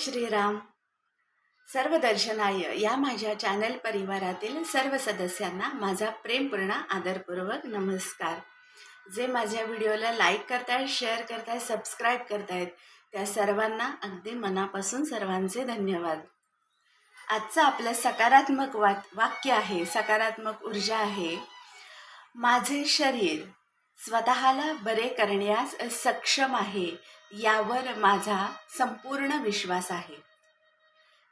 श्रीराम. सर्व दर्शनाय या माझ्या चॅनल परिवारातील सर्व सदस्यांना माझा प्रेमपूर्ण आदरपूर्वक नमस्कार. जे माझ्या व्हिडिओला लाईक करतायत शेअर करतायत सबस्क्राईब करतायत त्या सर्वांना अगदी मनापासून सर्वांचे धन्यवाद. आजचं आपलं सकारात्मक वाक्य आहे सकारात्मक ऊर्जा आहे. माझे शरीर स्वतःला बरे करण्यास सक्षम आहे यावर माझा संपूर्ण विश्वास आहे.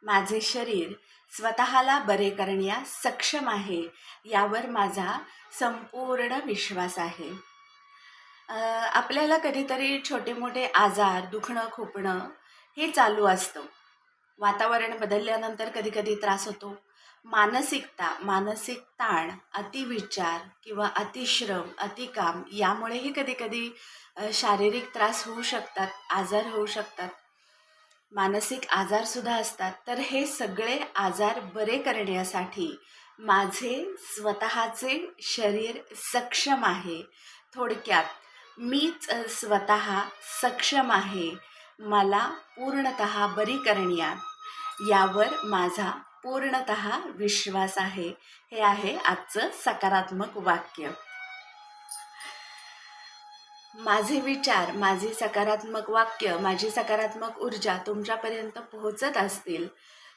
माझे शरीर स्वतःला बरे करण्यास सक्षम आहे यावर माझा संपूर्ण विश्वास आहे. आपल्याला कधीतरी छोटे मोठे आजार दुखणं खुपणं हे चालू असतं. वातावरण बदलल्यानंतर कधीकधी त्रास होतो. मानसिकता मानसिक ताण अतिविचार किंवा अतिश्रम अतिकाम यामुळेही कधी कधी शारीरिक त्रास होऊ शकतात आजार होऊ शकतात. मानसिक आजारसुद्धा असतात. तर हे सगळे आजार बरे करण्यासाठी माझे स्वतःचे शरीर सक्षम आहे. थोडक्यात मीच स्वतः सक्षम आहे. मला पूर्णत बरी करण्यात यावर माझा पूर्णत विश्वास आहे. हे आहे आजचं सकारात्मक वाक्य. माझे विचार माझी सकारात्मक वाक्य माझी सकारात्मक ऊर्जा तुमच्यापर्यंत पोहोचत असतील.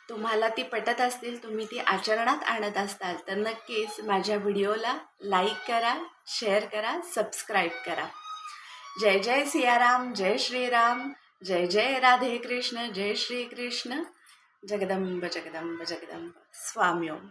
तुम्हाला ती पटत असतील तुम्ही ती आचरणात आणत असताल तर नक्कीच माझ्या व्हिडिओला लाईक करा शेअर करा सबस्क्राईब करा. जय जय सियाराम जय श्रीराम जय जय राधे कृष्ण जय श्री कृष्ण जगदंब जगदंब जगदंब. स्वामी ओम